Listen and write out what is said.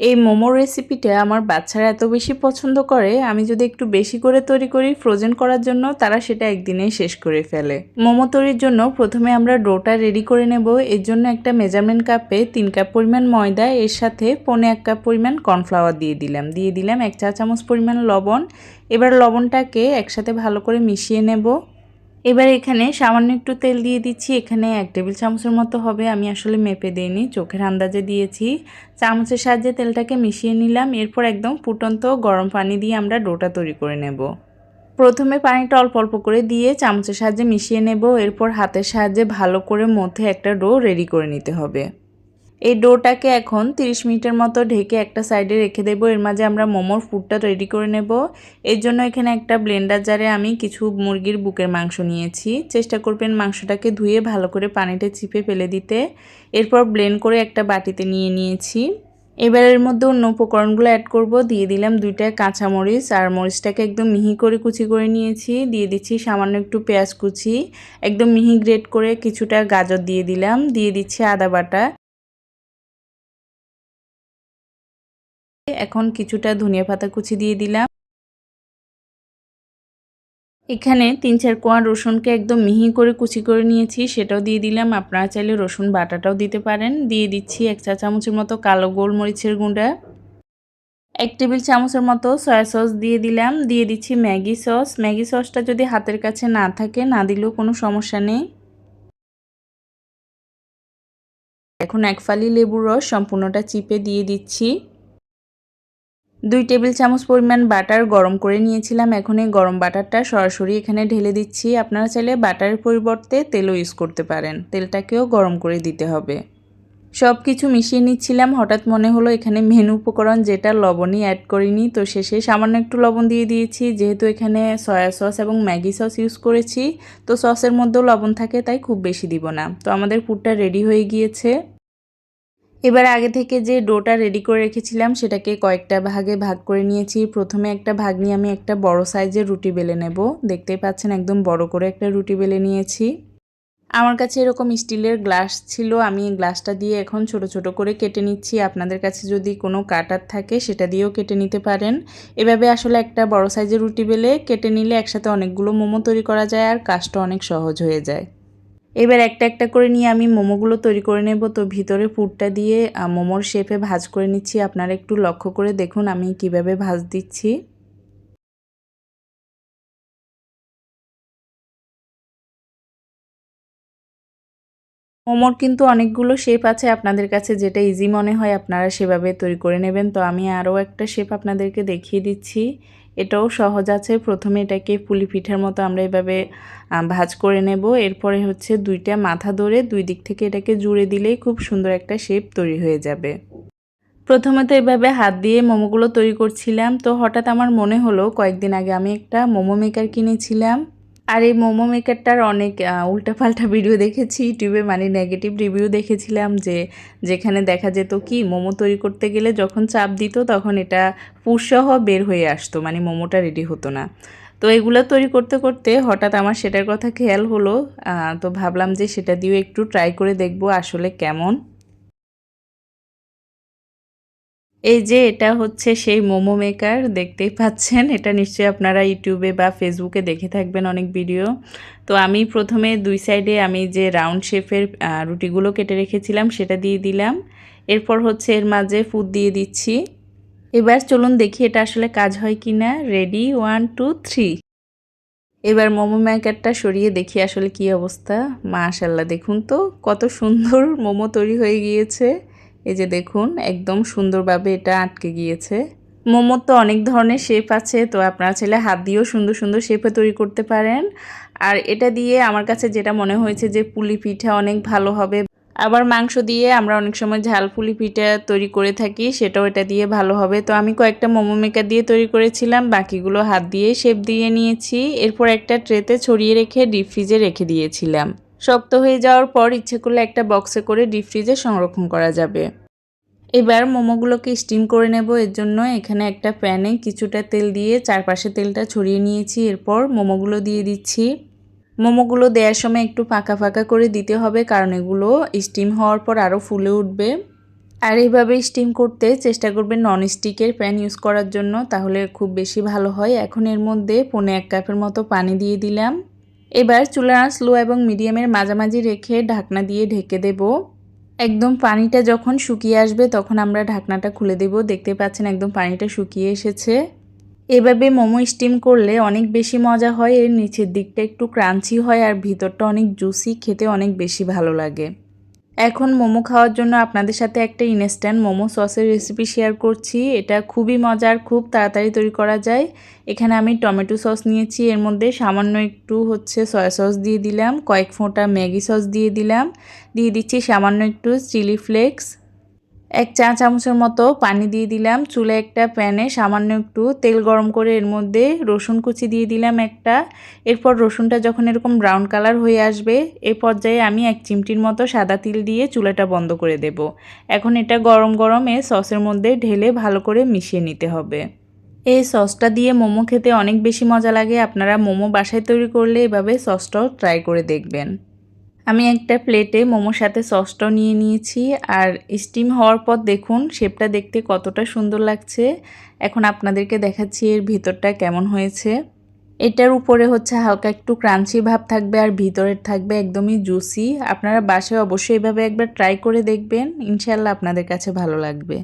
এই মোমোর রেসিপিটা আমার বাচ্চারা এত বেশি পছন্দ করে, আমি যদি একটু বেশি করে তৈরি করি ফ্রোজেন করার জন্য, তারা সেটা একদিনেই শেষ করে ফেলে। মোমো তৈরির জন্য প্রথমে আমরা ডোটা রেডি করে নেব। এর জন্য একটা মেজারমেন্ট কাপে তিন কাপ পরিমাণ ময়দা, এর সাথে পনে এক কাপ পরিমাণ কর্নফ্লাওয়ার দিয়ে দিলাম। দিয়ে দিলাম এক চা চামচ পরিমাণ লবণ। এবার লবণটাকে একসাথে ভালো করে মিশিয়ে নেব। এবার এখানে সামান্য একটু তেল দিয়ে দিচ্ছি। এখানে এক টেবিল চামচের মতো হবে। আমি আসলে মেপে দিইনি, চোখের আন্দাজে দিয়েছি। চামচের সাহায্যে তেলটাকে মিশিয়ে নিলাম। এরপর একদম ফুটন্ত গরম পানি দিয়ে আমরা ডোটা তৈরি করে নেব। প্রথমে পানিটা অল্প অল্প করে দিয়ে চামচের সাহায্যে মিশিয়ে নেব। এরপর হাতের সাহায্যে ভালো করে মধ্যে একটা ডো রেডি করে নিতে হবে। এই ডোটাকে এখন 30 মিনিটের মতো ঢেকে একটা সাইডে রেখে দেবো। এর মাঝে আমরা মোমোর ফুডটা রেডি করে নেব। এর জন্য এখানে একটা ব্লেন্ডার জারে আমি কিছু মুরগির বুকের মাংস নিয়েছি। চেষ্টা করবেন মাংসটাকে ধুয়ে ভালো করে পানিতে চিপে ফেলে দিতে। এরপর ব্লেন্ড করে একটা বাটিতে নিয়ে নিয়েছি। এবার এর মধ্যে অন্য উপকরণগুলো অ্যাড করব। দিয়ে দিলাম দুইটা কাঁচামরিচ। আর মরিচটাকে একদম মিহি করে কুচি করে নিয়েছি। দিয়ে দিচ্ছি সামান্য একটু পেঁয়াজ কুচি। একদম মিহি গ্রেট করে কিছুটা গাজর দিয়ে দিলাম। দিয়ে দিচ্ছি আদা বাটা। এখন কিছুটা ধনিয়া পাতা কুচি দিয়ে দিলাম। এখানে তিন চার কোয়া রসুনকে একদম মিহি করে কুচি করে নিয়েছি, সেটাও দিয়ে দিলাম। আপনারা চাইলে রসুন বাটাটাও দিতে পারেন। দিয়ে দিচ্ছি এক চা চামচের মতো কালো গোলমরিচের গুঁড়া। এক টেবিল চামচের মতো সয়া সস দিয়ে দিলাম। দিয়ে দিচ্ছি ম্যাগি সস। ম্যাগি সসটা যদি হাতের কাছে না থাকে, না দিলেও কোনো সমস্যা নেই। এখন এক ফালি লেবুর রস সম্পূর্ণটা চিপে দিয়ে দিচ্ছি। দুই টেবিল চামচ পরিমাণ বাটার গরম করে নিয়েছিলাম। এখন এই গরম বাটারটা সরাসরি এখানে ঢেলে দিচ্ছি। আপনারা চাইলে বাটারের পরিবর্তে তেলও ইউজ করতে পারেন। তেলটাকেও গরম করে দিতে হবে। সব কিছু মিশিয়ে নিচ্ছিলাম। হঠাৎ মনে হলো এখানে মেনু উপকরণ যেটা লবণই অ্যাড করিনি। তো শেষে সামান্য একটু লবণ দিয়ে দিয়েছি। যেহেতু এখানে সয়া সস এবং ম্যাগি সস ইউজ করেছি, তো সসের মধ্যেও লবণ থাকে, তাই খুব বেশি দিব না। তো আমাদের পুরটা রেডি হয়ে গিয়েছে। এবার আগে থেকে যে ডোটা রেডি করে রেখেছিলাম, সেটাকে কয়েকটা ভাগে ভাগ করে নিয়েছি। প্রথমে একটা ভাগ নিয়ে আমি একটা বড় সাইজের রুটি বেলে নেব। দেখতেই পাচ্ছেন একদম বড় করে একটা রুটি বেলে নিয়েছি। আমার কাছে এরকম স্টিলের গ্লাস ছিল, আমি গ্লাসটা দিয়ে এখন ছোট ছোট করে কেটে নিচ্ছি। আপনাদের কাছে যদি কোনো কাটার থাকে, সেটা দিয়েও কেটে নিতে পারেন। এভাবে আসলে একটা বড় সাইজের রুটি বেলে কেটে নিলে একসাথে অনেকগুলো মোমো তৈরি করা যায়, আর কাজটা অনেক সহজ হয়ে যায়। এবার একটা একটা করে নিয়ে আমি মোমোগুলো তৈরি করে নেব। তো ভিতরে পুরটা দিয়ে মোমোর শেপে ভাজ করে নিচ্ছি। আপনারা একটু লক্ষ্য করে দেখুন আমি কীভাবে ভাজ দিচ্ছি। মোমোর কিন্তু অনেকগুলো শেপ আছে আপনাদের কাছে, যেটা ইজি মনে হয় আপনারা সেভাবে তৈরি করে নেবেন। তো আমি আরও একটা শেপ আপনাদেরকে দেখিয়ে দিচ্ছি। এটাও সহজ আছে। প্রথমে এটাকে পুলি পিঠার মতো আমরা এভাবে ভাজ করে নেব। এরপরে হচ্ছে দুইটা মাথা ধরে দুই দিক থেকে এটাকে জুড়ে দিলেই খুব সুন্দর একটা শেপ তৈরি হয়ে যাবে। প্রথমে তো এভাবে হাত দিয়ে মোমোগুলো তৈরি করছিলাম। তো হঠাৎ আমার মনে হলো, কয়েকদিন আগে আমি একটা মোমো মেকার কিনেছিলাম। আর এই মোমো মেকারটার অনেক উল্টাপাল্টা ভিডিও দেখেছি। ইউটিউবে মানে নেগেটিভ রিভিউ দেখেছিলাম যে, যেখানে দেখা যেত কি, মোমো তৈরি করতে গেলে যখন চাপ দিত তখন এটা পুষসহ বের হয়ে আসতো মানে মোমোটা রেডি হতো না। তো এগুলো তৈরি করতে করতে হঠাৎ আমার সেটার কথা খেয়াল হলো তো ভাবলাম যে সেটা দিয়েও একটু ট্রাই করে দেখব আসলে কেমন। এই যে এটা হচ্ছে সেই মোমো মেকার, দেখতেই পাচ্ছেন। এটা নিশ্চয়ই আপনারা ইউটিউবে বা ফেসবুকে দেখে থাকবেন অনেক ভিডিও। তো আমি প্রথমে দুই সাইডে আমি যে রাউন্ড শেপের রুটিগুলো কেটে রেখেছিলাম, সেটা দিয়ে দিলাম। এরপর হচ্ছে এর মাঝে ফুড দিয়ে দিচ্ছি। এবার চলুন দেখি এটা আসলে কাজ হয় কি না রেডি ওয়ান টু থ্রি এবার মোমো মেকারটা সরিয়ে দেখি আসলে কি অবস্থা। মাশাল্লাহ দেখুন তো, কত সুন্দর মোমো তৈরি হয়ে গিয়েছে। এই যে দেখুন, একদম সুন্দরভাবে এটা আটকে গিয়েছে। মোমোর তো অনেক ধরনের শেপ আছে, তো আপনারা ছেলে হাত দিয়েও সুন্দর সুন্দর শেপে তৈরি করতে পারেন। আর এটা দিয়ে আমার কাছে যেটা মনে হয়েছে যে পুলি পিঠা অনেক ভালো হবে। আবার মাংস দিয়ে আমরা অনেক সময় ঝাল পুলি পিঠা তৈরি করে থাকি, সেটাও এটা দিয়ে ভালো হবে। তো আমি কয়েকটা মোমো মেকার দিয়ে তৈরি করেছিলাম, বাকিগুলো হাত দিয়ে শেপ দিয়ে নিয়েছি। এরপর একটা ট্রেতে ছড়িয়ে রেখে ডিপ ফ্রিজে রেখে দিয়েছিলাম। শক্ত হয়ে যাওয়ার পর ইচ্ছে করলে একটা বক্সে করে ডিপ ফ্রিজে সংরক্ষণ করা যাবে। এবার মোমোগুলোকে স্টিম করে নেব। এর জন্য এখানে একটা প্যানে কিছুটা তেল দিয়ে চারপাশে তেলটা ছড়িয়ে নিয়েছি। এরপর মোমোগুলো দিয়ে দিচ্ছি। মোমোগুলো দেওয়ার সময় একটু ফাঁকা ফাঁকা করে দিতে হবে, কারণ এগুলো স্টিম হওয়ার পর আরও ফুলে উঠবে। আর এইভাবে স্টিম করতে চেষ্টা করবেন ননস্টিকের প্যান ইউজ করার জন্য, তাহলে খুব বেশি ভালো হয়। এখন এর মধ্যে পনে এক কাপের মতো পানি দিয়ে দিলাম। এবার চুলা স্লো এবং মিডিয়ামের মাঝামাঝি রেখে ঢাকনা দিয়ে ঢেকে দেব। একদম পানিটা যখন শুকিয়ে আসবে তখন আমরা ঢাকনাটা খুলে দেব। দেখতে পাচ্ছেন একদম পানিটা শুকিয়ে এসেছে। এভাবে মোমো স্টিম করলে অনেক বেশি মজা হয়। এর নিচের দিকটা একটু ক্রাঞ্চি হয় আর ভিতরটা অনেক জুসি, খেতে অনেক বেশি ভালো লাগে। এখন মোমো খাওয়ার জন্য আপনাদের সাথে একটা ইনস্ট্যান্ট মোমো সসের রেসিপি শেয়ার করছি। এটা খুবই মজার, খুব তাড়াতাড়ি তৈরি করা যায়। এখানে আমি টমেটো সস নিয়েছি, এর মধ্যে সামান্য একটু হচ্ছে সয়া সস দিয়ে দিলাম, কয়েক ফোঁটা ম্যাগি সস দিয়ে দিলাম। দিয়ে দিচ্ছি সামান্য একটু চিলি ফ্লেক্স এক চা চামচের মতো পানি দিয়ে দিলাম। চুলে একটা প্যানে সামান্য একটু তেল গরম করে এর মধ্যে রসুন কুচি দিয়ে দিলাম একটা। এরপর রসুনটা যখন এরকম ব্রাউন কালার হয়ে আসবে, এ পর্যায়ে আমি এক চিমটির মতো সাদা তিল দিয়ে চুলাটা বন্ধ করে দেব। এখন এটা গরম গরমে সসের মধ্যে ঢেলে ভালো করে মিশিয়ে নিতে হবে। এই সসটা দিয়ে মোমো খেতে অনেক বেশি মজা লাগে। আপনারা মোমো বাসায় তৈরি করলে এভাবে সসটাও ট্রাই করে দেখবেন। আমি একটা প্লেটে মোমোর সাথে সসটাও নিয়ে নিয়েছি, আর স্টিম হওয়ার পর দেখুন শেপটা দেখতে কতটা সুন্দর লাগছে। এখন আপনাদেরকে দেখাচ্ছি এর ভিতরটা কেমন হয়েছে। এটার উপরে হচ্ছে হালকা একটু ক্রাঞ্চি ভাব থাকবে আর ভিতরের থাকবে একদমই জুসি আপনারা বাসায় অবশ্যই এভাবে একবার ট্রাই করে দেখবেন ইনশাল্লাহ আপনাদের কাছে ভালো লাগবে।